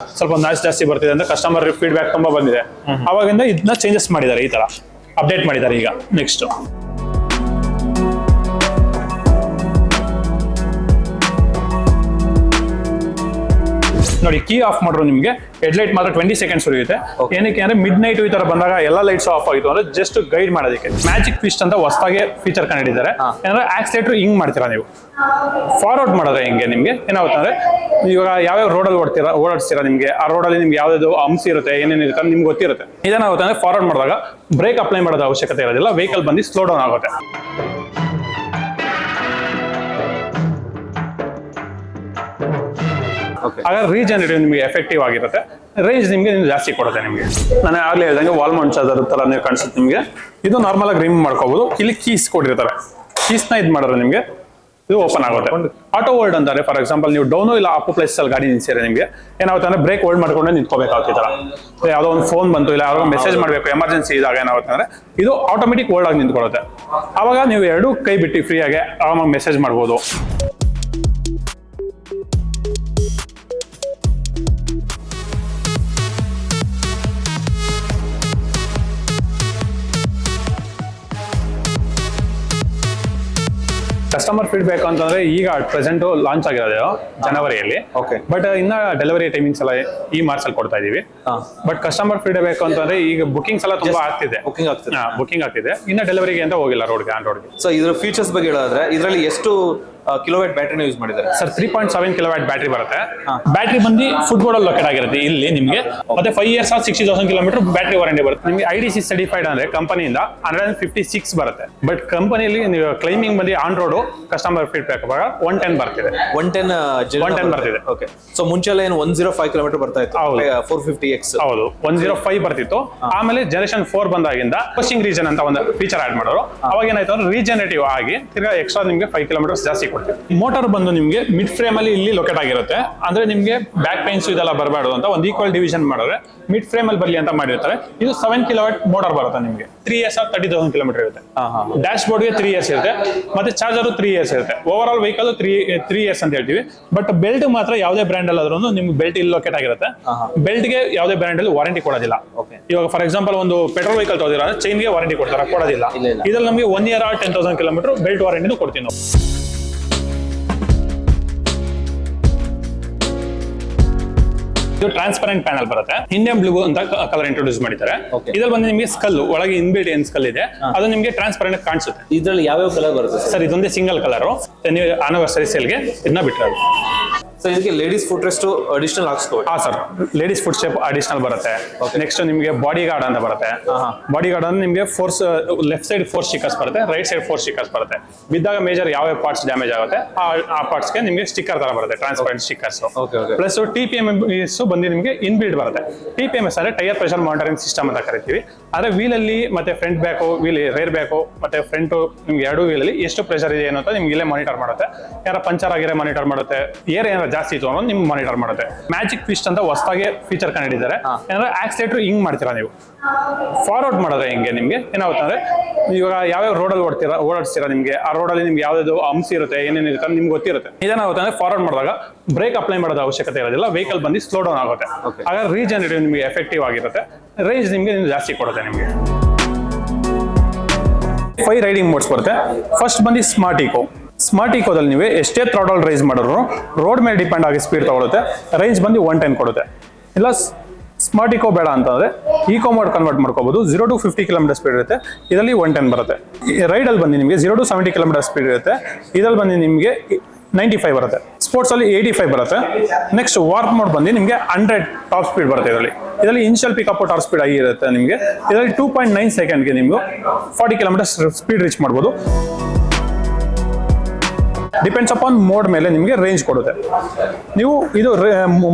ಸ್ವಲ್ಪ ನಾಯ್ಸ್ ಜಾಸ್ತಿ ಬರ್ತಿದೆ ಅಂದ್ರೆ ಕಸ್ಟಮರ್ ಫೀಡ್ಬ್ಯಾಕ್ ತುಂಬಾ ಬಂದಿದೆ. ಅವಾಗಿಂದ ಇದನ್ನ ಚೇಂಜಸ್ ಮಾಡಿದ್ದಾರೆ ಈ ತರ. ಅಪ್ಡೇಟ್ ಮಾಡಿದ್ದಾರೆ ಈಗ ನೆಕ್ಸ್ಟ್ ನೋಡಿ ಕೀ ಆಫ್ ಮಾಡಿದ್ರು ನಿಮಗೆ ಹೆಡ್ಲೈಟ್ ಮಾತ್ರ ಟ್ವೆಂಟಿ ಸೆಕೆಂಡ್ಸ್ ಉಳಿಯುತ್ತೆ. ಏನಕ್ಕೆ ಅಂದ್ರೆ ಮಿಡ್ ನೈಟ್ ಈ ತರ ಬಂದಾಗ ಎಲ್ಲ ಲೈಟ್ಸ್ ಆಫ್ ಆಗಿತ್ತು ಅಂದ್ರೆ ಜಸ್ಟ್ ಗೈಡ್ ಮಾಡೋದಕ್ಕೆ. ಮ್ಯಾಜಿಕ್ ಫಿಸ್ಟ್ ಅಂತ ಹೊಸದಾಗಿ ಫೀಚರ್ ಕಂಡಿದ್ದಾರೆ. ಏನಂದ್ರೆ ಆಕ್ಸಿಲೇಟರ್ ಹಿಂಗ್ ಮಾಡ್ತೀರಾ ನೀವು? ಫಾರ್ವರ್ಡ್ ಮಾಡಿದ್ರೆ ಹಿಂಗೆ ನಿಮಗೆ? ಏನಾಗುತ್ತೆ ಅಂದ್ರೆ ಇವಾಗ ಯಾವ್ಯಾವ ರೋಡಲ್ಲಿ ಓಡ್ತೀರಾ ಓಡಾಡ್ತೀರಾ ನಿಮಗೆ? ಆ ರೋಡಲ್ಲಿ ನಿಮ್ಗೆ ಯಾವ್ದು ಅಂಶ ಇರುತ್ತೆ ಏನೇನು ಇರುತ್ತೆ ಅಂತ ನಿಮ್ಗೆ ಗೊತ್ತಿರುತ್ತೆ. ಇದೇನಾಗುತ್ತೆ ಅಂದ್ರೆ ಫಾರ್ವರ್ಡ್ ಮಾಡಿದಾಗ ಬ್ರೇಕ್ ಅಪ್ಲೈ ಮಾಡೋದ ಅವಶ್ಯಕತೆ ಇರೋದಿಲ್ಲ ವೆಹಿಕಲ್ ಬಂದು ಸ್ಲೋ ಡೌನ್ ಆಗುತ್ತೆ. ಆಗ ರೀಜನರೇಟಿವ್ ನಿಮಗೆ ಎಫೆಕ್ಟಿವ್ ಆಗಿರುತ್ತೆ. ರೇಂಜ್ ನಿಮಗೆ ಜಾಸ್ತಿ ಕೊಡುತ್ತೆ ನಿಮಗೆ. ನಾನು ಆಗಲೇ ಹೇಳ್ದಂಗೆ ವಾಲ್ ಮೌಂಟ್ ಚಾರ್ಜರ್ ಥರ ನೀವು ಕಾಣಿಸುತ್ತೆ ನಿಮಗೆ. ಇದು ನಾರ್ಮಲ್ ಆಗಿ ರಿಮ್ ಮಾಡ್ಕೋಬಹುದು ಇಲ್ಲಿ ಕೀಸ್ ಕೊಟ್ಟಿರ್ತಾರೆ. ಕೀಸ್ನ ಇದು ಮಾಡಿದ್ರೆ ನಿಮಗೆ ಇದು ಓಪನ್ ಆಗುತ್ತೆ. ಆಟೋ ಹೋಲ್ಡ್ ಅಂತಾರೆ ಫಾರ್ ಎಕ್ಸಾಂಪಲ್ ನೀವು ಡೌನು ಇಲ್ಲ ಅಪ್ಪು ಪ್ಲೇಸ್ ಅಲ್ಲಿ ಗಾಡಿ ನಿಲ್ಸಿದ್ರೆ ನಿಮಗೆ ಏನಾಗುತ್ತೆ ಅಂದ್ರೆ ಬ್ರೇಕ್ ಹೋಲ್ಡ್ ಮಾಡ್ಕೊಂಡೇ ನಿಂತ್ಕೋಬೇಕಾಗುತ್ತೆ ಯಾವುದೋ ಒಂದು ಫೋನ್ ಬಂತು ಇಲ್ಲ ಯಾರೋ ಮೆಸೇಜ್ ಮಾಡಬೇಕು ಎಮರ್ಜೆನ್ಸಿ ಇದಾಗ ಏನಾಗುತ್ತೆ ಅಂದ್ರೆ ಇದು ಆಟೋಮೆಟಿಕ್ ಹೋಲ್ಡ್ ಆಗಿ ನಿಂತ್ಕೊಳ್ಳುತ್ತೆ. ಅವಾಗ ನೀವು ಎರಡು ಕೈ ಬಿಟ್ಟು ಆಗಿ ಆರಾಮಾಗಿ ಮೆಸೇಜ್ ಮಾಡ್ಬೋದು. ಕಸ್ಟಮರ್ ಫೀಡ್ಬ್ಯಾಕ್ ಅಂತಂದ್ರೆ ಈಗ ಅಟ್ ಪ್ರೆಸೆಂಟ್ ಲಾಂಚ್ ಆಗಿರೋದು ಜನವರಿಯಲ್ಲಿ Okay. ಬಟ್ ಇನ್ನ ಡೆಲಿವರಿ ಟೈಮಿಂಗ್ಸ್ ಎಲ್ಲ ಈ ಮಾರ್ಚ್ ಅಲ್ಲಿ ಕೊಡ್ತಾ ಇದೀವಿ. ಬಟ್ ಕಸ್ಟಮರ್ ಫೀಡ್ಬ್ಯಾಕ್ ಅಂತಂದ್ರೆ ಈಗ ಬುಕಿಂಗ್ಸ್ ಎಲ್ಲ ತುಂಬಾ ಆಗ್ತಿದೆ ಬುಕಿಂಗ್ ಆಗ್ತಿದೆ. ಬುಕಿಂಗ್ ಆಗ್ತಿದೆ ಇನ್ನ ಡೆಲಿವರಿಗೆ ಅಂತ ಹೋಗಿಲ್ಲ ರೋಡ್ಗೆ ಆನ್ ರೋಡ್ಗೆ ಸೊ ಇದ್ರ ಫೀಚರ್ಸ್ ಬಗ್ಗೆ ಹೇಳಿದ್ರೆ ಇದರಲ್ಲಿ ಎಷ್ಟು ಕಿಲೋವ್ಯಾಟ್ ಬ್ಯಾಟ್ರಿನ ಯೂಸ್ ಮಾಡಿದ್ದಾರೆ? Sir three point seven kilowatt battery ಬರುತ್ತೆ. ಬ್ಯಾಟ್ರಿ ಬಂದು ಫುಟ್ಬೋರ್ಡ್ ಅಲ್ಲಿ ಲೊಕೇಟ್ ಆಗಿರುತ್ತೆ ಇಲ್ಲಿ ನಿಮಗೆ. ಮತ್ತೆ five years or sixty thousand kilometre battery warranty ಬರುತ್ತೆ. ನಿಮಗೆ ಐ ಡಿ ಸಿ ಸರ್ಟಿಫೈಡ್ ಅಂದ್ರೆ ಕಂಪನಿಯಿಂದ ಹಂಡ್ರೆಡ್ ಅಂಡ್ ಫಿಫ್ಟಿ ಸಿಕ್ಸ್ ಬರುತ್ತೆ. ಬಟ್ ಕಂಪನಿಯಲ್ಲಿ ನೀವು ಕ್ಲೈಮಿಂಗ್ ಬಂದು on road customer feedback one ten ಬರ್ತಿದೆ. ಒನ್ ಟೆನ್ 110 ಬರ್ತಿದೆ. ಓಕೆ ಸೊ ಮುಂಚೆ ಏನು ಒನ್ ಜೀರೋ ಫೈವ್ ಕಿಲೋಮೀಟರ್ ಬರ್ತಾ ಇತ್ತು. ಫೋರ್ ಫಿಫ್ಟಿ ಎಕ್ಸ್ ಹೌದು. ಒನ್ ಜೀರೋ ಫೈವ್ ಬರ್ತಿತ್ತು. ಆಮೇಲೆ ಜನರೇಷನ್ ಫೋರ್ ಬಂದಾಗಿಂದ ಪಶಿಂಗ್ ರೀಜನ್ ಅಂತ ಒಂದು ಫೀಚರ್ ಆಡ್ ಮಾಡೋರು ಅವಾಗ ಏನಾಯ್ತು ಅಂದ್ರೆ ರೀಜನರೇಟಿವ್ ಆಗಿ ತಿರ್ಗಾ ಎಕ್ಸ್ಟ್ರಾ ನಿಮಗೆ ಫೈವ್ ಕಿಲೋಮೀಟರ್ಸ್ ಜಾಸ್ತಿ ಕೊಡ್ತೀವಿ ಮೋಟಾರ್ ಬಂದು ನಿಮಗೆ ಮಿಡ್ ಫ್ರೇಮ್ ಅಲ್ಲಿ ಇಲ್ಲಿ ಲೊಕೇಟ್ ಆಗಿರುತ್ತೆ. ಅಂದ್ರೆ ನಿಮಗೆ ಬ್ಯಾಕ್ ಪೈನ್ಸ್ ಇದೆಲ್ಲ ಬರಬಾರ್ದು ಅಂತ ಒಂದು ಈಕ್ವಲ್ ಡಿವಿಷನ್ ಮಾಡಿದ್ರೆ ಮಿಡ್ ಫ್ರೇಮ್ ಅಲ್ಲಿ ಬರಲಿ ಅಂತ ಮಾಡಿರ್ತಾರೆ. ಇದು ಸೆವೆನ್ ಕಿಲೋವಾಟ್ ಮೋಟಾರ್ ಬರುತ್ತೆ ನಿಮಗೆ. Three years or thirty thousand kilometre ಇರುತ್ತೆ. ಡ್ಯಾಶ್ ಬೋರ್ಡ್ ಡ್ಯಾಶ್ ಬೋರ್ಡ್ಗೆ ತ್ರೀ ಇಯರ್ಸ್ ಇರುತ್ತೆ. ಮತ್ತೆ ಚಾರ್ಜರ್ ತ್ರೀ ಇಯರ್ಸ್ ಇರುತ್ತೆ. Overall vehicle three three years ಅಂತ ಹೇಳ್ತೀವಿ. ಬಟ್ ಬೆಲ್ಟ್ ಮಾತ್ರ ಯಾವುದೇ ಬ್ರ್ಯಾಂಡ್ ಅಲ್ಲಾದ್ರೂ ನಿಮ್ಗೆ ಬೆಲ್ಟ್ ಇಲ್ಲಿ ಲೊಕೇಟ್ ಆಗಿರುತ್ತೆ. ಬೆಲ್ಟ್ಗೆ ಯಾವುದೇ ಬ್ರ್ಯಾಂಡ್ ಅಲ್ಲಿ ವಾರಂಟಿ ಕೊಡೋದಿಲ್ಲ. ಇವಾಗ ಫಾರ್ ಎಕ್ಸಾಂಪಲ್ ಒಂದು ಪೆಟ್ರೋಲ್ ವೆಹಿಕಲ್ ತಗೋದಿರ ಚೈನ್ಗೆ ವಾರಂಟಿ ಕೊಡ್ತಾರೆ? ಕೊಡೋದಿಲ್ಲ. ಇದ್ರಲ್ಲಿ ನಮಗೆ one year or ten thousand kilometre belt ವಾರಂಟಿನೂ ಕೊಡ್ತೀವಿ ನಾವು. ಇದು ಟ್ರಾನ್ಸ್ಪರೆಂಟ್ ಪ್ಯಾನಲ್ ಬರುತ್ತೆ. ಇಂಡಿಯನ್ ಬ್ಲೂ ಅಂತ ಕಲರ್ ಇಂಟ್ರೊಡ್ಯೂಸ್ ಮಾಡಿದ್ದಾರೆ. ಇದ್ರಲ್ಲಿ ಬಂದು ನಿಮಗೆ ಸ್ಕಲ್ ಒಳಗೆ ಇನ್ಬಿಲ್ಟ್ ಏನ್ ಸ್ಕಲ್ ಇದೆ. ಅದು ನಿಮಗೆ ಟ್ರಾನ್ಸ್ಪರೆಂಟ್ ಕಾಣಿಸುತ್ತೆ. ಇದರಲ್ಲಿ ಯಾವ್ಯಾವ ಕಲರ್ ಬರುತ್ತೆ ಸರ್? ಸರ್ ಇದೊಂದೇ ಸಿಂಗಲ್ ಕಲರ್ ನೀವು ಆನಿವರ್ಸರಿ ಸೇಲ್ಗೆ ಇದನ್ನ ಬಿಟ್ಟರೆ ಸೊ ಇದಕ್ಕೆ ಲೇಡೀಸ್ ಫುಟ್ ರೆಸ್ಟ್ ಅಡಿಷನಲ್ ಹಾಕ್ಸ್ಕೋಬೇಕು. ಹಾ sir ladies foot step additional ಬರುತ್ತೆ. ನೆಕ್ಸ್ಟ್ ನಿಮಗೆ ಬಾಡಿ ಗಾರ್ಡ್ ಅಂತ ಬರುತ್ತೆ. ಬಾಡಿ ಗಾರ್ಡ್ ಅಂದ್ರೆ ನಿಮಗೆ force left side four stickers ಬರುತ್ತೆ ರೈಟ್ ಸೈಡ್ ಫೋರ್ ಸ್ಟಿಕರ್ಸ್ ಬರುತ್ತೆ. ಬಿದ್ದಾಗ ಮೇಜರ್ ಯಾವ ಪಾರ್ಟ್ಸ್ ಡ್ಯಾಮೇಜ್ ಆಗುತ್ತೆ ಆ- ಆ ಪಾರ್ಟ್ಸ್ಗೆ ನಿಮಗೆ ಸ್ಟಿಕ್ಕರ್ ತರ ಬರುತ್ತೆ transparent stickers. Plus T P M S ಬಂದು ನಿಮಗೆ ಇನ್ಬಿಲ್ಡ್ ಬರುತ್ತೆ. ಟಿ ಪಿ ಎಂ ಎಸ್ ಅಂದ್ರೆ ಟೈರ್ ಪ್ರೆಷರ್ ಮಾನಿಟರಿಂಗ್ ಸಿಸ್ಟಮ್ ಅಂತ ಕರಿತೀವಿ. ಆದ್ರೆ ಅಲ್ಲಿ ಮತ್ತೆ front back wheel rear back ಮತ್ತೆ ಫ್ರಂಟ್ ನಿಮ್ಗೆ ಎರಡು ವೀಲಲ್ಲಿ ಎಷ್ಟು ಪ್ರೆಷರ್ ಇದೆ ಅಂತ ನಿಮ್ಗೆ ಇಲ್ಲೇ ಮಾನಿಟರ್ ಮಾಡುತ್ತೆ. ಯಾರ ಪಂಚರ್ ಆಗಿರೋ ಮಾನಿಟರ್ ಮಾಡುತ್ತೆ. ಏರ್ ಏನಾರ ಜಾಸ್ತಿ ಇತ್ತು ಅನ್ನೋದು ನಿಮ್ಗೆ ಮಾನಿಟರ್ ಮಾಡುತ್ತೆ. ಮ್ಯಾಜಿಕ್ ಟ್ವಿಸ್ಟ್ ಅಂತ ಹೊಸದಾಗಿ ಫೀಚರ್ ಕಂಡಿದ್ದಾರೆ. ಏನಂದ್ರೆ ಆಕ್ಸಿಲೇಟರ್ ಹಿಂಗ್ ಮಾಡ್ತೀರಾ ನೀವು? ಫಾರ್ವರ್ಡ್ ಮಾಡಿದ್ರೆ ಹಿಂಗೆ ನಿಮ್ಗೆ? ಏನಾಗುತ್ತೆ ಅಂದ್ರೆ ಇವಾಗ ಯಾವ್ಯಾವ ರೋಡಲ್ಲಿ ಓಡ್ತೀರಾ ಓಡಾಡ್ತೀರಾ ನಿಮಗೆ? ಆ ರೋಡಲ್ಲಿ ನಿಮ್ಗೆ ಯಾವ್ದು ಅಂಶ ಇರುತ್ತೆ ಏನೇನು ಇರುತ್ತೆ ನಿಮ್ಗೆ ಗೊತ್ತಿರುತ್ತೆ. ಇದೇನಾಗುತ್ತೆ ಅಂದ್ರೆ ಫಾರ್ವರ್ಡ್ ಮಾಡಿದಾಗ ಬ್ರೇಕ್ ಅಪ್ಲೈ ಮಾಡೋದು ಅವಶ್ಯಕತೆ ಇರೋದಿಲ್ಲ ವೆಹಿಕಲ್ ಬಂದು ಸ್ಲೋ ಡೌನ್ ಆಗುತ್ತೆ. ಆಗ ರೀಜನರೇಟಿವ್ ನಿಮಗೆ ಎಫೆಕ್ಟಿವ್ ಆಗಿರುತ್ತೆ. ರೇಂಜ್ ನಿಮಗೆ ನೀವು ಜಾಸ್ತಿ ಕೊಡುತ್ತೆ ನಿಮಗೆ. ಫೈ ರೈಡಿಂಗ್ ಮೋಡ್ಸ್ ಬರುತ್ತೆ. ಫಸ್ಟ್ ಬಂದು ಸ್ಮಾರ್ಟ್ ಈಕೋ ಸ್ಮಾರ್ಟ್ ಈಕೋದಲ್ಲಿ ನೀವು ಎಷ್ಟೇ ಥ್ರಾಡಲ್ ರೈಸ್ ಮಾಡಿದ್ರು ರೋಡ್ ಮೇಲೆ ಡಿಪೆಂಡ್ ಆಗಿ ಸ್ಪೀಡ್ ತಗೊಳುತ್ತೆ ರೇಂಜ್ ಬಂದು ಒನ್ ಟೆನ್ ಕೊಡುತ್ತೆ. ಇಲ್ಲ ಸ್ಮಾರ್ಟ್ ಈಕೋ ಬೇಡ ಅಂತಂದರೆ ಈಕೋ ಮೋಡ್ ಕನ್ವರ್ಟ್ ಮಾಡ್ಕೋಬಹುದು zero to fifty kilometre speed ಇರುತ್ತೆ, ಇದರಲ್ಲಿ ಒನ್ ಟೆನ್ ಬರುತ್ತೆ. ರೈಡಲ್ಲಿ ಬಂದು ನಿಮಗೆ zero to seventy kilometre speed ಇರುತ್ತೆ, ಇದರಲ್ಲಿ ಬಂದು ನಿಮಗೆ ನೈಂಟಿ ಫೈವ್ ಬರುತ್ತೆ. ಸ್ಪೋರ್ಟ್ಸ್ ಅಲ್ಲಿ ಏಯ್ಟಿ ಫೈವ್ ಬರುತ್ತೆ. ನೆಕ್ಸ್ಟ್ ವಾರ್ಪ್ ಮೋಡ್ ಬಂದು ನಿಮಗೆ ಹಂಡ್ರೆಡ್ ಟಾಪ್ ಸ್ಪೀಡ್ ಬರುತ್ತೆ ಇದರಲ್ಲಿ. ಇದರಲ್ಲಿ ಇನಿಷಿಯಲ್ ಪಿಕಪ್ ಟಾಪ್ ಸ್ಪೀಡ್ ಆಗಿರುತ್ತೆ ನಿಮಗೆ. ಇದರಲ್ಲಿ ಟೂ ಪಾಯಿಂಟ್ ನೈನ್ ಸೆಕೆಂಡ್ಗೆ ನಿಮಗೆ ಫಾರ್ಟಿ ಕಿಲೋಮೀಟರ್ ಸ್ಪೀಡ್ ರೀಚ್ ಮಾಡ್ಬೋದು. ಡಿಪೆಂಡ್ಸ್ ಅಪಾನ್ ಮೋಡ್ ಮೇಲೆ ನಿಮಗೆ ರೇಂಜ್ ಕೊಡುತ್ತೆ. ನೀವು ಇದು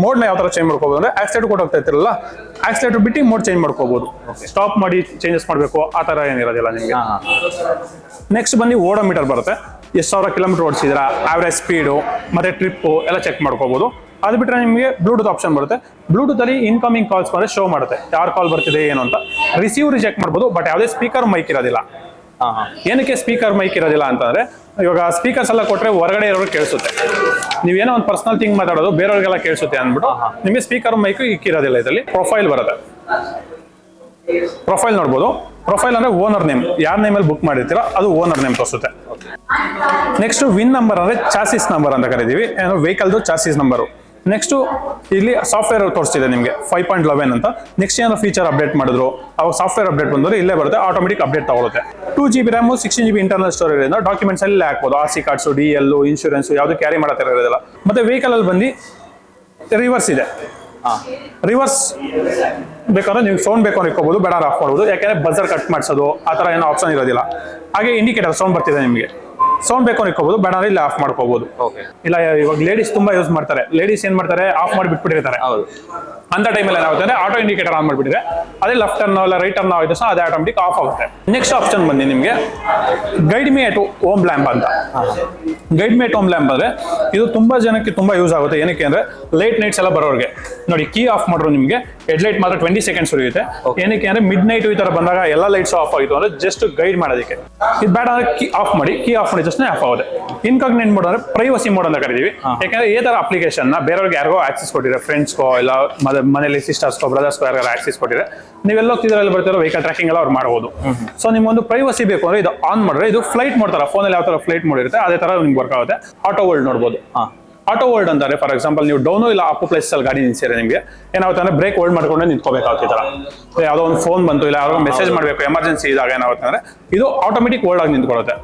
ಮೋಡ್ನ ಯಾವ ಥರ ಚೇಂಜ್ ಮಾಡ್ಕೋಬೋದು ಅಂದ್ರೆ ಆಕ್ಸಿಲೇಟರ್ ಹೋಗ್ತಾ ಇರ್ತಿರಲ್ಲ ಆಕ್ಸಿಲೇಟರ್ ಬಿಟ್ಟು ಮೋಡ್ ಚೇಂಜ್ ಮಾಡ್ಕೋಬಹುದು ಸ್ಟಾಪ್ ಮಾಡಿ ಚೇಂಜಸ್ ಮಾಡಬೇಕು ಆ ಥರ ಏನಿರೋದಿಲ್ಲ ನಿಮಗೆ. ನೆಕ್ಸ್ಟ್ ಬಂದು ಓಡೋಮೀಟರ್ ಬರುತ್ತೆ. ಎಷ್ಟು ಸಾವಿರ ಕಿಲೋಮೀಟರ್ ಓಡಿಸಿದ್ರ ಆವ್ರೇಜ್ ಸ್ಪೀಡು ಮತ್ತೆ ಟ್ರಿಪ್ಪು ಎಲ್ಲ ಚೆಕ್ ಮಾಡ್ಕೋಬಹುದು ಅದು ಬಿಟ್ಟರೆ ನಿಮಗೆ ಬ್ಲೂಟೂತ್ ಆಪ್ಷನ್ ಬರುತ್ತೆ. ಬ್ಲೂಟೂತ್ ಅಲ್ಲಿ ಇನ್ಕಮಿಂಗ್ ಕಾಲ್ಸ್ ಬಂದರೆ ಶೋ ಮಾಡುತ್ತೆ. ಯಾರು ಕಾಲ್ ಬರ್ತಿದೆ ಏನು ಅಂತ. ರಿಸೀವ್ ರಿಜೆಕ್ಟ್ ಮಾಡ್ಬೋದು ಬಟ್ ಯಾವುದೇ ಸ್ಪೀಕರ್ ಮೈಕ್ ಇರೋದಿಲ್ಲ. ಏನಕ್ಕೆ ಸ್ಪೀಕರ್ ಮೈಕ್ ಇರೋದಿಲ್ಲ ಅಂತಂದ್ರೆ ಇವಾಗ ಸ್ಪೀಕರ್ಸ್ ಎಲ್ಲ ಕೊಟ್ರೆ ಹೊರಗಡೆ ಇರೋರು ಕೇಳಿಸುತ್ತೆ. ನೀವೇನೋ ಒಂದು ಪರ್ಸನಲ್ ಥಿಂಗ್ ಮಾತಾಡೋದು ಬೇರೆಯವ್ರಿಗೆಲ್ಲ ಕೇಳಿಸುತ್ತೆ ಅಂದ್ಬಿಟ್ಟು ನಿಮಗೆ ಸ್ಪೀಕರ್ ಮೈಕ್ ಇಕ್ಕಿರೋದಿಲ್ಲ ಇದರಲ್ಲಿ ಪ್ರೊಫೈಲ್ ಬರುತ್ತೆ. ಪ್ರೊಫೈಲ್ ನೋಡ್ಬೋದು. ಪ್ರೊಫೈಲ್ ಅಂದ್ರೆ ಓನರ್ ನೇಮ್ ಯಾರ ನೇಮಲ್ಲಿ ಬುಕ್ ಮಾಡಿರ್ತೀರೋ ಅದು ಓನರ್ ನೇಮ್ ತೋರಿಸುತ್ತೆ. ನೆಕ್ಸ್ಟ್ ವಿನ್ ನಂಬರ್ ಅಂದ್ರೆ ಚಾಸಿಸ್ ನಂಬರ್ ಅಂತ ಕರಿತೀವಿ. ಏನೋ ವೆಹಿಕಲ್ದು ಚಾಸಿಸ್ ನಂಬರು ನೆಕ್ಸ್ಟ್ ಇಲ್ಲಿ ಸಾಫ್ಟ್ವೇರ್ ತೋರಿಸ್ತಿದೆ ನಿಮಗೆ ಫೈವ್ ಪಾಯಿಂಟ್ ಲೆವೆನ್ ಅಂತ. ನೆಕ್ಸ್ಟ್ ಏನಾದ್ರು ಫೀಚರ್ ಅಪ್ಡೇಟ್ ಮಾಡಿದ್ರು ಅವಾಗ ಸಾಫ್ಟ್ವೇರ್ ಅಪ್ಡೇಟ್ ಬಂದ್ರೆ ಇಲ್ಲೇ ಬರುತ್ತೆ ಆಟೋಮೆಟಿಕ್ ಅಪ್ಡೇಟ್ ತಗೊಳುತ್ತೆ. Two G B RAM sixteen G B internal storage ಇಂದ ಡಾಕ್ಯುಮೆಂಟ್ಸ್ ಅಲ್ಲಿ ಹಾಕ್ಬೋದು. R C cards D L insurance ಯಾವುದು ಕ್ಯಾರಿ ಮಾಡತ್ತಿರೋದಿಲ್ಲ ಮತ್ತೆ ವೆಹಿಕಲ್ ಅಲ್ಲಿ ಬಂದು ರಿವರ್ಸ್ ಇದೆ. ರಿವರ್ಸ್ ಬೇಕಾದ್ರೆ ನೀವು ಸೌಂಡ್ ಬೇಕು ಅಂದ್ರೆ ಇಟ್ಕೋಬಹುದು ಬೇಡ ಆಫ್ ಮಾಡ್ಬೋದು ಯಾಕಂದ್ರೆ ಬಜರ್ ಕಟ್ ಮಾಡಿಸೋದು ಆ ಥರ ಏನೋ ಆಪ್ಷನ್ ಇರೋದಿಲ್ಲ. ಹಾಗೆ ಇಂಡಿಕೇಟರ್ ಸೌಂಡ್ ಬರ್ತಿದೆ ನಿಮಗೆ. ಸೌಂಡ್ ಬೇಕು ಇಟ್ಕೋಬಹುದು ಬೇಡ ಅಂದ್ರೆ ಇಲ್ಲಿ ಆಫ್ ಮಾಡ್ಕೋಬಹುದು ಓಕೆ ಇಲ್ಲ ಇವಾಗ ಲೇಡೀಸ್ ತುಂಬಾ ಯೂಸ್ ಮಾಡ್ತಾರೆ. ಲೇಡೀಸ್ ಏನ್ ಮಾಡ್ತಾರೆ? ಆಫ್ ಮಾಡಿ ಬಿಟ್ಬಿಟ್ಟಿರ್ತಾರೆ. ಹೌದು. ಅಂತ ಟೈಮಲ್ಲಿ ಏನಾಗುತ್ತೆ ಅಂದ್ರೆ ಆಟೋ ಇಂಡಿಕೇಟರ್ ಆನ್ ಮಾಡಿಬಿಟ್ರೆ ಅದೇ ಲೆಫ್ಟ್ ಟರ್ನ್ ಇಲ್ಲ ರೈಟ್ ಟರ್ನ್ ಆಯಿತು ಸಹ ಅದೇ ಆಟೋಮೆಟಿಕ್ ಆಫ್ ಆಗುತ್ತೆ. ನೆಕ್ಸ್ಟ್ ಆಪ್ಷನ್ ಬಂದು ನಿಮಗೆ. Guide me at home lamp ಅಂತ. ಗೈಡ್ ಮೇಟ್ ಓಮ್ ಲ್ಯಾಂಪ್ ಅಂದ್ರೆ ಇದು ತುಂಬಾ ಜನಕ್ಕೆ ತುಂಬಾ ಯೂಸ್ ಆಗುತ್ತೆ. ಏನಕ್ಕೆ ಅಂದ್ರೆ ಲೇಟ್ ನೈಟ್ಸ್ ಎಲ್ಲ ಬರೋರಿಗೆ. ನೋಡಿ ಕೀ ಆಫ್ ಮಾಡ್ರು ನಿಮಗೆ ಹೆಡ್ ಲೈಟ್ ಮಾತ್ರ ಟ್ವೆಂಟಿ ಸೆಕೆಂಡ್ಸ್ ಉಳಿಯುತ್ತೆ ಏನಕ್ಕೆ ಅಂದ್ರೆ ಮಿಡ್ ನೈಟ್ ಈ ತರ ಬಂದಾಗ ಎಲ್ಲ ಲೈಟ್ಸ್ ಆಫ್ ಆಗಿತ್ತು ಅಂದ್ರೆ ಜಸ್ಟ್ ಗೈಡ್ ಮಾಡೋದಕ್ಕೆ. ಇದು ಬೇಡ ಅಂದ್ರೆ ಕೀ ಆಫ್ ಮಾಡಿ ಕೀ ಆಫ್ ಮಾಡಿ ಜಸ್ಟ್ ಆಫ್ ಆಗುತ್ತೆ. ಇನ್ಕಾಗ್ನೆಂಟ್ ಮೋಡ್ ಅಂದ್ರೆ ಪ್ರೈವಸಿ ಮೋಡ್ ಅಂತ ಕರಿತೀವಿ. ಯಾಕಂದ್ರೆ ಈ ತರ ಅಪ್ಲಿಕೇಶನ್ ಬೇರೆಯವ್ರಿಗೆ ಯಾರಿಗೋ ಆಕ್ಸೆಸ್ ಕೊಟ್ಟಿದ್ರೆ ಫ್ರೆಂಡ್ಸ್ಗೋ ಇಲ್ಲ ಮದ- ಮನೇಲಿ ಸಿಸ್ಟರ್ಸ್ಗೋ ಬ್ರದರ್ಸ್ಗೋ ಯಾರು ಆಕ್ಸಿಸ್ ಕೊಟ್ಟಿದೆ. ನೀವೆಲ್ಲ ಹೋಗ್ತಿದ್ರಲ್ಲಿ ಬರ್ತಿರೋ ವೆಹಿಕಲ್ ಟ್ರ್ಯಾಕಿಂಗ್ ಎಲ್ಲ ಅವ್ರು ಮಾಡ್ಬೋದು. ಸೊ ನಿಮ್ಗೊಂದು ಪ್ರೈವಸಿ ಬೇಕು ಅಂದ್ರೆ ಇದು ಆನ್ ಮಾಡಿದ್ರೆ ಇದು ಫ್ಲೈಟ್ ಮಾಡ್ತಾರೆ? ಫೋನಲ್ಲಿ ಯಾವ ತರ ಫ್ಲೈಟ್ ಮೋಡ್ ಇರುತ್ತೆ ಅದೇ ತರ ನಿಮ್ಗೆ ವರ್ಕ್ ಆಗುತ್ತೆ. ಆಟೋ ವರ್ಲ್ಡ್ ನೋಡ್ಬೋದು. ಆಟೋ ವರ್ಲ್ಡ್ ಅಂತಾರೆ ಫಾರ್ ಎಕ್ಸಾಂಪಲ್ ನೀವು ಡೌನು ಇಲ್ಲ ಅಪ್ಪು ಪ್ಲೇಸ್ ಅಲ್ಲಿ ಗಾಡಿ ನಿಲ್ಸಿದ್ರೆ ನಿಮಗೆ ಏನಾಗುತ್ತೆ ಅಂದ್ರೆ ಬ್ರೇಕ್ ಹೋಲ್ಡ್ ಮಾಡ್ಕೊಂಡು ನಿಂತ್ಕೋಬೇಕಾಗುತ್ತೆ ಈ ತರ. ಯಾವುದೋ ಒಂದು ಫೋನ್ ಬಂತು ಇಲ್ಲ ಯಾರೋ ಮೆಸೇಜ್ ಮಾಡಬೇಕು ಎಮರ್ಜೆನ್ಸಿ ಇದಾಗ ಏನಾಗುತ್ತೆ ಅಂದ್ರೆ ಇದು ಆಟೋಮೆಟಿಕ್ ವರ್ಲ್ಡ್ ಆಗಿ ನಿಂತ್ಕೊಳ್ಳುತ್ತೆ.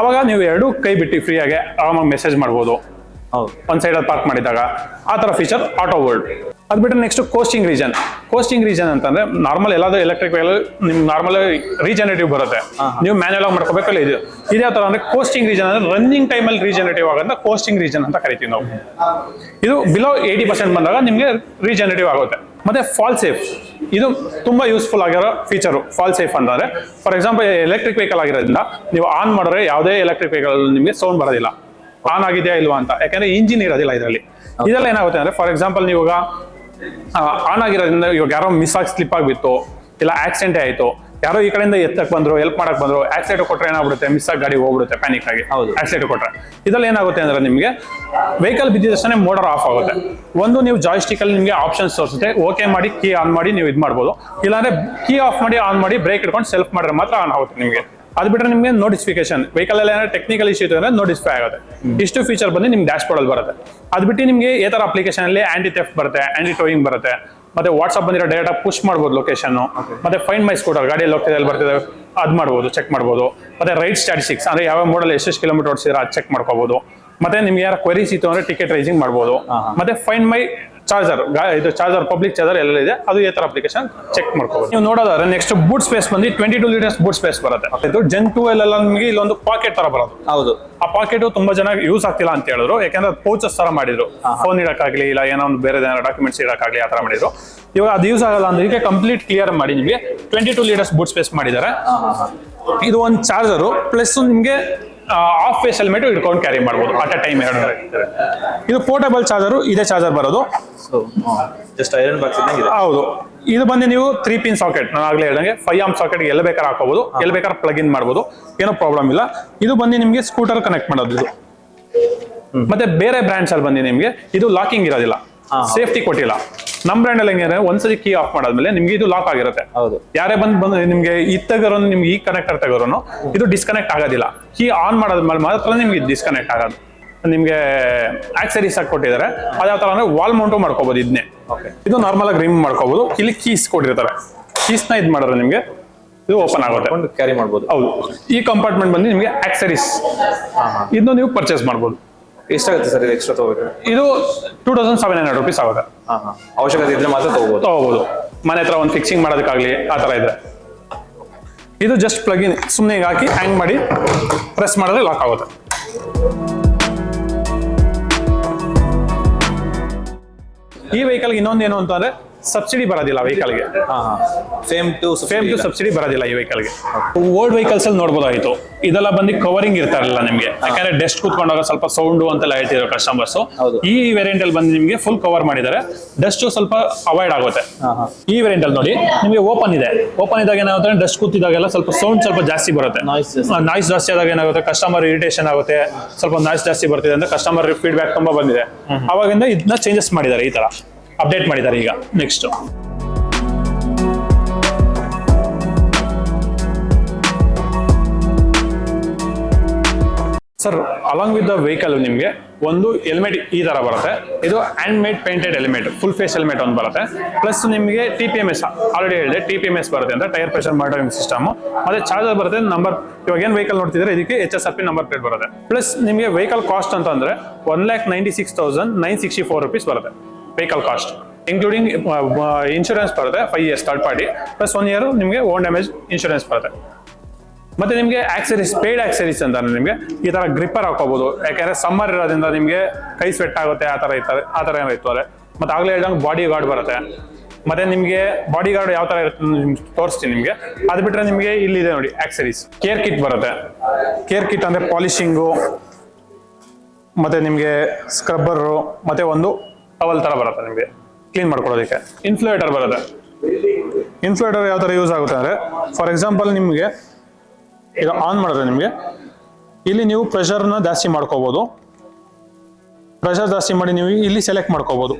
ಅವಾಗ ನೀವು ಎರಡೂ ಕೈ ಬಿಟ್ಟು ಫ್ರೀಯಾಗಿ ಆರಾಮಾಗಿ ಮೆಸೇಜ್ ಮಾಡ್ಬೋದು. ಒಂದ್ ಸೈಡ್ ಪಾರ್ಕ್ ಮಾಡಿದಾಗ ಆ ತರ ಫೀಚರ್ ಆಟೋ ವರ್ಲ್ಡ್ ಅದ್ ಬಿಟ್ಟರೆ next coasting regen coasting regen ಅಂತಂದ್ರೆ ನಾರ್ಮಲ್ ಎಲ್ಲಾದ್ರೂ ಎಲೆಕ್ಟ್ರಿಕ್ ವೆಹಿಕಲ್ ನಿಮ್ಗೆ ನಾರ್ಮಲ್ ರೀಜನರೇಟಿವ್ ಬರುತ್ತೆ. ನೀವು ಮ್ಯಾನ್ಯಲ್ ಆಗಿ ಮಾಡ್ಕೋಬೇಕಲ್ಲ ಇದು. ಇದೇ ಥರ ಅಂದ್ರೆ ಕೋಸ್ಟಿಂಗ್ ರೀಜನ್ ಅಂದ್ರೆ ರನ್ನಿಂಗ್ ಟೈಮಲ್ಲಿ ರೀಜನರೇಟಿವ್ ಆಗಂತ ಕೋಸ್ಟಿಂಗ್ ರೀಜನ್ ಅಂತ ಕರಿತೀವಿ ನಾವು. ಇದು ಬಿಲೋ ಏಯ್ಟಿ ಪರ್ಸೆಂಟ್ ಬಂದಾಗ ನಿಮಗೆ ರೀಜನರೇಟಿವ್ ಆಗುತ್ತೆ. ಮತ್ತೆ ಫಾಲ್ ಸೇಫ್ ಇದು ತುಂಬಾ ಯೂಸ್ಫುಲ್ ಆಗಿರೋ ಫೀಚರು ಫಾಲ್ ಸೇಫ್ ಅಂತಂದ್ರೆ ಫಾರ್ ಎಕ್ಸಾಂಪಲ್ ಎಲೆಕ್ಟ್ರಿಕ್ ವೆಹಿಕಲ್ ಆಗಿರೋದ್ರಿಂದ ನೀವು ಆನ್ ಮಾಡಿದ್ರೆ ಯಾವುದೇ ಎಲೆಕ್ಟ್ರಿಕ್ ವೆಹಿಕಲ್ ನಿಮಗೆ ಸೌಂಡ್ ಬರೋದಿಲ್ಲ. ಆನ್ ಆಗಿದೆಯಾ ಇಲ್ವಾ ಅಂತ. ಯಾಕಂದ್ರೆ ಇಂಜಿನ್ ಇರೋದಿಲ್ಲ ಇದರಲ್ಲಿ. ಇದೆಲ್ಲ ಏನಾಗುತ್ತೆ ಅಂದ್ರೆ ಫಾರ್ ಎಕ್ಸಾಂಪಲ್ ನೀವು ಆನ್ ಆಗಿರೋದ್ರಿಂದ ಇವಾಗ ಯಾರೋ ಮಿಸ್ ಆಗಿ ಸ್ಲಿಪ್ ಆಗಿಬಿತ್ತು ಇಲ್ಲ ಆಕ್ಸಿಡೆಂಟ್ ಆಯಿತು ಯಾರೋ ಈ ಕಡೆಯಿಂದ ಎತ್ತಕ್ಕೆ ಬಂದ್ರು ಹೆಲ್ಪ್ ಮಾಡಕ್ ಬಂದ್ರು ಆಕ್ಸಿಡೆಂಟ್ ಕೊಟ್ರೆ ಏನಾಗ್ಬಿಡುತ್ತೆ ಮಿಸ್ ಆಗಿ ಗಾಡಿ ಹೋಗ್ಬಿಡುತ್ತೆ ಪ್ಯಾನಿಕ್ ಆಗಿ. ಹೌದು. ಆಕ್ಸಿಡೆಂಟ್ ಕೊಟ್ರೆ. ಇದ್ರಲ್ಲಿ ಏನಾಗುತ್ತೆ ಅಂದ್ರೆ ನಿಮಗೆ ವೆಹಿಕಲ್ ಬಿದ್ದಿದ ತಕ್ಷಣ ಮೋಟರ್ ಆಫ್ ಆಗುತ್ತೆ. ಒಂದು ನೀವು ಜಾಯ್ಸ್ಟಿಕ್ ಅಲ್ಲಿ ನಿಮಗೆ ಆಪ್ಷನ್ಸ್ ತೋರಿಸುತ್ತೆ ಓಕೆ ಮಾಡಿ ಕೀ ಆನ್ ಮಾಡಿ ನೀವು ಇದು ಮಾಡ್ಬೋದು. ಇಲ್ಲಾಂದ್ರೆ ಕೀ ಆಫ್ ಮಾಡಿ ಆನ್ ಮಾಡಿ ಬ್ರೇಕ್ ಇಟ್ಕೊಂಡು ಸೆಲ್ಫ್ ಮಾಡಿದ್ರೆ ಮಾತ್ರ ಆನ್ ಆಗುತ್ತೆ ನಿಮಗೆ. ಅದು ಬಿಟ್ಟರೆ ನಿಮಗೆ ನೋಟಿಫಿಕೇಶನ್ ವೆಹಿಕಲ್ ಅಲ್ಲಿ ಏನಾದ್ರು ಟೆಕ್ನಿಕಲ್ ಇಶ್ಯೂ ಇತ್ತು ಅಂದ್ರೆ ನೋಟಿಫೈ ಆಗುತ್ತೆ. ಇಷ್ಟು ಫೀಚರ್ ಬಂದು ನಿಮ್ಗೆ ಡ್ಯಾಶ್ ಬೋರ್ಡ್ ಅಲ್ಲಿ ಬರುತ್ತೆ. ಅದು ಬಿಟ್ಟು ನಿಮಗೆ ಈ ಥರ ಅಪ್ಲಿಕೇಶನ್ ಅಲ್ಲಿ ಆಂಟಿ ಥೆಫ್ಟ್ ಬರುತ್ತೆ ಆಂಟಿ ಟೋಯಿಂಗ್ ಬರುತ್ತೆ. ಮತ್ತೆ ವಾಟ್ಸ್ಆಪ್ ಬಂದಿರೋ ಡೇಟಾ ಪುಷ್ ಮಾಡ್ಬೋದು ಲೊಕೇಶನ್ ಮತ್ತೆ ಫೈನ್ ಮೈ ಸ್ಕೂಟರ್ ಗಾಡಿಯಲ್ಲಿ ಹೋಗ್ತಿದೆ ಅಲ್ಲಿ ಬರ್ತಿದೆ ಅದು ಮಾಡ್ಬೋದು ಚೆಕ್ ಮಾಡ್ಬೋದು. ಮತ್ತೆ ರೈಟ್ ಸ್ಟ್ಯಾಟಿಸ್ಟಿಕ್ಸ್ ಅಂದ್ರೆ ಯಾವ ಮೋಡಲ್ಲಿ ಎಷ್ಟೆಷ್ಟು ಕಿಲೋಮೀಟರ್ ಓಡಿಸಿದ್ರೆ ಅದು ಚೆಕ್ ಮಾಡ್ಕೋಬಹುದು ಮತ್ತೆ ನಿಮ್ಗೆ ಯಾರು ಕ್ವರೀಸ್ ಇತ್ತು ಅಂದ್ರೆ ಟಿಕೆಟ್ ರೈಸಿಂಗ್ ಮಾಡ್ಬೋದು. ಮತ್ತೆ ಫೈನ್ ಮೈ ಚಾರ್ಜರ್ ಇದು ಚಾರ್ಜರ್ ಪಬ್ಲಿಕ್ ಚಾರ್ಜರ್ ಎಲ್ಲ ಇದೆ ಅದು ಈ ತರ ಅಪ್ಲಿಕೇಶನ್ ಚೆಕ್ ಮಾಡ್ಕೋಬಹುದು ನೀವು ನೋಡೋದಾದ್ರೆ ನೆಕ್ಸ್ಟ್ ಬೂಟ್ ಸ್ಪೇಸ್ ಬಂದು twenty two litres boot space ಬರುತ್ತೆ. ಇದು ಜೆನ್ ಟೂ ಎಲ್ಲ ನಿಮಗೆ ಇಲ್ಲೊಂದು ಪಾಕೆಟ್ ತರ ಬರೋದು. ಹೌದು. ಆ ಪಾಕೆಟ್ ತುಂಬಾ ಜನ ಯೂಸ್ ಆಗ್ತಿಲ್ಲ ಅಂತ ಹೇಳಿದ್ರು. ಯಾಕಂದ್ರೆ ಪೌಚಸ್ ತರ ಮಾಡಿದ್ರು. ಫೋನ್ ಇಡಕ್ಕಾಗ್ಲಿ ಇಲ್ಲ ಏನೋ ಒಂದು ಬೇರೆ ಡಾಕ್ಯುಮೆಂಟ್ಸ್ ಇಡಕ್ಕಾಗ್ಲಿ ಆ ತರ ಮಾಡಿದ್ರು. ಇವಾಗ ಅದು ಯೂಸ್ ಆಗಲ್ಲ ಅಂದ್ರೆ ಕಂಪ್ಲೀಟ್ ಕ್ಲಿಯರ್ ಮಾಡಿ ನಿಮಗೆ twenty two litres boot space ಮಾಡಿದ್ದಾರೆ ಇದು ಒಂದು ಚಾರ್ಜರು ಪ್ಲಸ್ ನಿಮಗೆ ಆಫ್ ಫೇಸ್ ಹೆಲ್ಮೆಟ್ ಇಟ್ಕೊಂಡು ಕ್ಯಾರಿ ಮಾಡ್ಬೋದು. ಅಟ್ ಅ ಟೈಮ್ ಎರಡು ಇದು ಪೋರ್ಟಬಲ್ ಚಾರ್ಜರ್ ಇದೇ ಚಾರ್ಜರ್ ಬರೋದು. ಜಸ್ಟ್ ಐರನ್ ಬಾಕ್ಸ್ ಹೌದು. ಇದು ಬಂದು ನೀವು ತ್ರೀ ಪಿನ್ ಸಾಕೆಟ್ ನಾನು ಆಗ್ಲೇ ಹೇಳ್ದಂಗೆ ಫೈವ್ ಆಮ್ ಸಾಕೆಟ್ ಎಲ್ಲಿ ಬೇಕಾದ್ರೆ ಹಾಕೋಬಹುದು ಎಲ್ಲಿ ಬೇಕಾದ್ರೆ ಪ್ಲಗ್ ಇನ್ ಮಾಡ್ಬೋದು. ಏನೋ ಪ್ರಾಬ್ಲಮ್ ಇಲ್ಲ. ಇದು ಬಂದು ನಿಮಗೆ ಸ್ಕೂಟರ್ ಕನೆಕ್ಟ್ ಮಾಡೋದು ಇದು. ಮತ್ತೆ ಬೇರೆ ಬ್ರ್ಯಾಂಡ್ಸ್ ಅಲ್ಲಿ ಬಂದು ನಿಮಗೆ ಇದು ಲಾಕಿಂಗ್ ಇರೋದಿಲ್ಲ. ಸೇಫ್ಟಿ ಕೊಟ್ಟಿಲ್ಲ. ನಮ್ ಬ್ರ್ಯಾಂಡ್ ಅಲ್ಲಿ ಹೆಂಗೆ ಒಂದ್ಸರಿ ಕೀ ಆಫ್ ಮಾಡಾದ್ಮೇಲೆ ನಿಮ್ಗೆ ಇದು ಲಾಕ್ ಆಗಿರುತ್ತೆ. ಹೌದು. ಯಾರೇ ಬಂದ್ ಬಂದು ನಿಮ್ಗೆ ಈ ತೆಗರೋನು ನಿಮ್ಗೆ ಈ ಕನೆಕ್ಟರ್ ತಗರೋನು ಇದು ಡಿಸ್ಕನೆಕ್ಟ್ ಆಗೋದಿಲ್ಲ. ಕೀ ಆನ್ ಮಾಡಾದ್ಮೇಲೆ ಮಾತ್ರ ನಿಮ್ಗೆ ಡಿಸ್ಕನೆಕ್ಟ್ ಆಗೋದು. ನಿಮ್ಗೆ ಆಕ್ಸರೀಸ್ ಆಗಿ ಕೊಟ್ಟಿದ್ದಾರೆ ಯಾವ ತರ ಅಂದ್ರೆ ವಾಲ್ ಮೌಂಟು ಮಾಡ್ಕೋಬಹುದು ಇದನ್ನೇ ಇದು ನಾರ್ಮಲ್ ಆಗಿ ರಿಮ್ ಮಾಡ್ಕೋಬಹುದು ಇಲ್ಲಿ ಕೀಸ್ ಕೊಟ್ಟಿರ್ತಾರೆ. ಕೀಸ್ನ ಇದು ಮಾಡಿದ್ರೆ ನಿಮ್ಗೆ ಇದು ಓಪನ್ ಆಗುತ್ತೆ. ಕ್ಯಾರಿ ಮಾಡ್ಬೋದು. ಹೌದು. ಈ ಕಂಪಾರ್ಟ್ಮೆಂಟ್ ಬಂದು ನಿಮ್ಗೆ ಆಕ್ಸರೀಸ್ ಇದನ್ನು ನೀವು ಪರ್ಚೇಸ್ ಮಾಡ್ಬೋದು. ಎಷ್ಟಾಗುತ್ತೆ ಸರ್ ಇದು ಎಕ್ಸ್ಟ್ರಾ ತಗೋಬೇಕು? ಇದು two thousand seven hundred rupees ಆಗುತ್ತೆ. ಹಾ ಹಾ. ಅವಶ್ಯಕತೆ ಇದ್ರೆ ಮಾತ್ರ ತಗೋಬಹುದು ತಗೋಬಹುದು ಮನೆ ಹತ್ರ ಒಂದು ಫಿಕ್ಸಿಂಗ್ ಮಾಡೋದಕ್ಕಾಗಲಿ ಆ ತರ ಇದ್ರೆ. ಇದು ಜಸ್ಟ್ ಪ್ಲಗ್ ಇನ್ ಸುಮ್ಮನೆ ಈಗ ಹಾಕಿ ಹ್ಯಾಂಗ್ ಮಾಡಿ ಪ್ರೆಸ್ ಮಾಡಿದ್ರೆ ಲಾಕ್ ಆಗುತ್ತೆ. ಈ ವೆಹಿಕಲ್ಗೆ ಇನ್ನೊಂದು ಏನು ಅಂತಂದ್ರೆ ಸಬ್ಸಿಡಿ ಬರೋದಿಲ್ಲ ವೆಹಿಕಲ್ಗೆ. FAME two same two subsidy ಬರೋದಿಲ್ಲ ಈ ವೆಹಿಕಲ್ಗೆ. ಓಲ್ಡ್ ವೆಹಿಕಲ್ಸ್ ಅಲ್ಲಿ ನೋಡ್ಬೋದಾಗಿತ್ತು. ಇದೆಲ್ಲ ಬಂದು ಕವರಿಂಗ್ ಇರ್ತಾರಲ್ಲ ನಿಮಗೆ. ಯಾಕಂದ್ರೆ ಡೆಸ್ಟ್ ಕೂತ್ಕೊಂಡಾಗ ಸ್ವಲ್ಪ ಸೌಂಡ್ ಅಂತೆಲ್ಲ ಹೇಳ್ತಿದ್ರು ಕಸ್ಟಮರ್ಸ್ ಈ ವೇರಿಯಂಟ್ ಅಲ್ಲಿ ಬಂದು ನಿಮಗೆ ಫುಲ್ ಕವರ್ ಮಾಡಿದ್ದಾರೆ. ಡಸ್ಟ್ ಸ್ವಲ್ಪ ಅವಾಯ್ಡ್ ಆಗುತ್ತೆ. ಈ ವೇರಿಯಂಟ್ ಅಲ್ಲಿ ನೋಡಿ ನಿಮಗೆ ಓಪನ್ ಇದೆ. ಓಪನ್ ಇದ್ದಾಗ ಏನಾಗುತ್ತೆ ಡಸ್ಟ್ ಕೂತಿದಾಗೆಲ್ಲ ಸ್ವಲ್ಪ ಸೌಂಡ್ ಸ್ವಲ್ಪ ಜಾಸ್ತಿ ಬರುತ್ತೆ. ನಾಯ್ಸ್ ಜಾಸ್ತಿ. ಆದಾಗ ಏನಾಗುತ್ತೆ ಕಸ್ಟಮರ್ ಇರಿಟೇಷನ್ ಆಗುತ್ತೆ. ಸ್ವಲ್ಪ ನಾಯ್ಸ್ ಜಾಸ್ತಿ ಬರ್ತಿದೆ ಅಂದ್ರೆ ಕಸ್ಟಮರ್ ಫೀಡ್ಬ್ಯಾಕ್ ತುಂಬಾ ಬಂದಿದೆ. ಅವಾಗಿಂದ ಇದನ್ನ ಚೇಂಜಸ್ ಮಾಡಿದ್ದಾರೆ ಈ ತರ. ಅಪ್ಡೇಟ್ ಮಾಡಿದ್ದಾರೆ ಈಗ next sir along with the vehicle ನಿಮಗೆ, ಒಂದು ಹೆಲ್ಮೆಟ್ ಈ ತರ ಬರುತ್ತೆ. ಇದು hand made painted helmet full face helmet ಒಂದು ಬರುತ್ತೆ. ಪ್ಲಸ್ ನಿಮಗೆ T P M S already ಹೇಳಿದೆ ಟಿ ಪಿ ಎಂ ಎಸ್ ಬರುತ್ತೆ ಅಂತ ಟೈರ್ ಪ್ರೆಷರ್ ಮಾನಿಟರಿಂಗ್ ಸಿಸ್ಟಮ್ ಮತ್ತೆ ಚಾರ್ಜರ್ ಬರುತ್ತೆ ನಂಬರ್ ಇವಾಗ ಏನು ವೆಹಿಕಲ್ ನೋಡ್ತಿದ್ರೆ ಇದಕ್ಕೆ H S R P number plate ಬರುತ್ತೆ. ಪ್ಲಸ್ ನಿಮಗೆ ವೆಹಿಕಲ್ ಕಾಸ್ಟ್ ಅಂತ ಅಂದ್ರೆ one lakh ninety six thousand nine sixty four rupees ಬರುತ್ತೆ. ವೆಹಿಕಲ್ ಕಾಸ್ಟ್ ಇನ್ಕ್ಲೂಡಿಂಗ್ ಇನ್ಶೂರೆನ್ಸ್ ಬರುತ್ತೆ five years third party plus one year ನಿಮಗೆ ಓನ್ ಡ್ಯಾಮೇಜ್ ಇನ್ಶೂರೆನ್ಸ್ ಬರುತ್ತೆ. ಮತ್ತೆ ನಿಮಗೆ ಆಕ್ಸರೀಸ್ ಪೇಯ್ಡ್ ಆಕ್ಸರೀಸ್ ಅಂತ ನಿಮಗೆ, ಈ ತರ ಗ್ರಿಪ್ಪರ್ ಹಾಕೋಬಹುದು ಯಾಕಂದ್ರೆ ಸಮ್ಮರ್ ಇರೋದ್ರಿಂದ ನಿಮಗೆ ಕೈ ಸ್ವೆಟ್ ಆಗುತ್ತೆ, ಆ ತರ ಇರ್ತಾರೆ ಆ ತರ ಏನೋ ಇರ್ತಾರೆ ಮತ್ತೆ ಆಗ್ಲೇ ಹೇಳ್ದಂಗೆ ಬಾಡಿ ಗಾರ್ಡ್ ಬರುತ್ತೆ. ಮತ್ತೆ ನಿಮಗೆ ಬಾಡಿ ಗಾರ್ಡ್ ಯಾವ ತರ ಇರುತ್ತೆ ತೋರಿಸ್ತೀನಿ ನಿಮಗೆ. ಅದು ಬಿಟ್ರೆ ನಿಮಗೆ ಇಲ್ಲಿದೆ ನೋಡಿ ಆಕ್ಸರೀಸ್ ಕೇರ್ ಕಿಟ್ ಬರುತ್ತೆ. ಕೇರ್ ಕಿಟ್ ಅಂದ್ರೆ ಪಾಲಿಶಿಂಗು ಮತ್ತೆ ನಿಮಗೆ ಸ್ಕ್ರಬ್ಬರು ಮತ್ತೆ ಒಂದು ಟವಲ್ ತರ ಬರುತ್ತೆ ನಿಮಗೆ. ಕ್ಲೀನ್ ಮಾಡ್ಕೊಳ್ಳೋದಕ್ಕೆ. ಇನ್ಫ್ಲೇಟರ್ ಬರುತ್ತೆ. ಇನ್ಫ್ಲೇಟರ್ ಯಾವ ತರ ಯೂಸ್ ಆಗುತ್ತೆ ಅಂದ್ರೆ ಫಾರ್ ಎಕ್ಸಾಂಪಲ್ ನಿಮಗೆ, ಈಗ ಆನ್ ಮಾಡಿದ್ರೆ ನಿಮಗೆ, ಇಲ್ಲಿ ನೀವು ಪ್ರೆಷರ್ನ ಜಾಸ್ತಿ ಮಾಡ್ಕೋಬಹುದು ಪ್ರೆಷರ್ ಜಾಸ್ತಿ ಮಾಡಿ ನೀವು ಇಲ್ಲಿ ಸೆಲೆಕ್ಟ್ ಮಾಡ್ಕೋಬಹುದು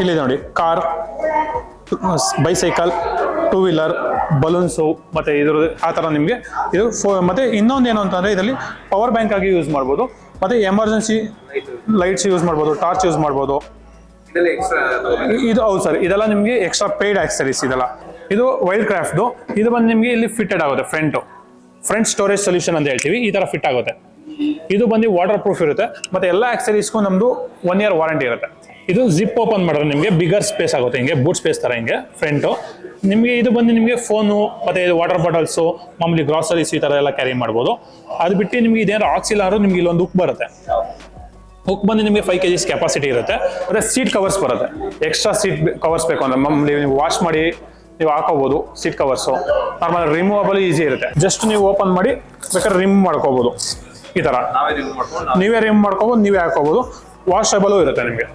ಇಲ್ಲಿ ನೋಡಿ car bicycle two wheeler balloons ಮತ್ತೆ ಇದ್ರ ಆ ಥರ ನಿಮಗೆ ಇದು ಫೋ- ಮತ್ತೆ ಇನ್ನೊಂದು ಏನು ಅಂತಂದರೆ, ಇದರಲ್ಲಿ ಪವರ್ ಬ್ಯಾಂಕ್ ಆಗಿ ಯೂಸ್ ಮಾಡ್ಬೋದು. ಮತ್ತೆ ಎಮರ್ಜೆನ್ಸಿ ಲೈಟ್ಸ್ ಯೂಸ್ ಮಾಡ್ಬೋದು ಟಾರ್ಚ್ ಯೂಸ್ ಮಾಡ್ಬೋದು. ಇದು ಹೌದು ಸರ್ ಇದೆಲ್ಲ ನಿಮಗೆ ಎಕ್ಸ್ಟ್ರಾ ಪೇಯ್ಡ್ ಆಕ್ಸರೀಸ್ ಇದೆಲ್ಲ. ಇದು ವೈಲ್ಡ್ ಕ್ರಾಫ್ಟು ಇದು ಬಂದು ನಿಮಗೆ ಇಲ್ಲಿ ಫಿಟ್ಟೆಡ್ ಆಗುತ್ತೆ ಫ್ರಂಟು ಫ್ರಂಟ್ ಸ್ಟೋರೇಜ್ ಸೊಲ್ಯೂಷನ್ ಅಂತ ಹೇಳ್ತೀವಿ ಈ ಥರ ಫಿಟ್ ಆಗುತ್ತೆ. ಇದು ಬಂದು ವಾಟರ್ ಪ್ರೂಫ್ ಇರುತ್ತೆ ಮತ್ತು ಎಲ್ಲ ಆಕ್ಸರೀಸ್ಗೂ ನಮ್ಮದು ಒನ್ ಇಯರ್ ವಾರಂಟಿ ಇರುತ್ತೆ. ಇದು ಜಿಪ್ ಓಪನ್ ಮಾಡಿದ್ರೆ ನಿಮಗೆ ಬಿಗರ್ ಸ್ಪೇಸ್ ಆಗುತ್ತೆ ಹಿಂಗೆ ಬೂಟ್ ಸ್ಪೇಸ್ ಥರ ಹಿಂಗೆ ಫ್ರಂಟು ನಿಮಗೆ ಇದು ಬಂದು ನಿಮಗೆ ಫೋನು ಮತ್ತು ಇದು ವಾಟರ್ ಬಾಟಲ್ಸು ಮಾಮೂಲಿ ಗ್ರಾಸರೀಸ್ ಈ ಥರ ಎಲ್ಲ ಕ್ಯಾರಿ ಮಾಡ್ಬೋದು. ಅದು ಬಿಟ್ಟು ನಿಮಗೆ ಇದೇನಾದ್ರು ಆಕ್ಸಿಲ್ ಆದರೂ ನಿಮ್ಗೆ ಇಲ್ಲೊಂದು ಉಕ್ ಬರುತ್ತೆ. ಹುಕ್ ಬಂದು ನಿಮಗೆ ಫೈವ್ ಕೆ ಜಿಸ್ ಕೆಪಾಸಿಟಿ ಇರುತ್ತೆ. ಮತ್ತು ಸೀಟ್ ಕವರ್ಸ್ ಬರುತ್ತೆ. ಎಕ್ಸ್ಟ್ರಾ ಸೀಟ್ ಕವರ್ಸ್ ಬೇಕು ಅಂದರೆ ಮಾಮೂಲಿ ನೀವು ವಾಶ್ ಮಾಡಿ ನೀವು ಹಾಕೋಬೋದು seat covers normal removable easy ಇರುತ್ತೆ. ಜಸ್ಟ್ ನೀವು ಓಪನ್ ಮಾಡಿ ಬೇಕಾದ್ರೆ ರಿಮೂವ್ ಮಾಡ್ಕೋಬೋದು. ಈ ಥರ ನಾವೇ ರಿಮೂವ್ ಮಾಡ್ಕೊಂಡು ನೀವೇ ರಿಮೂವ್ ಮಾಡ್ಕೋಬೋದು ನೀವೇ ಹಾಕೋಬೋದು. ವಾಶಬಲು ಇರುತ್ತೆ ನಿಮಗೆ.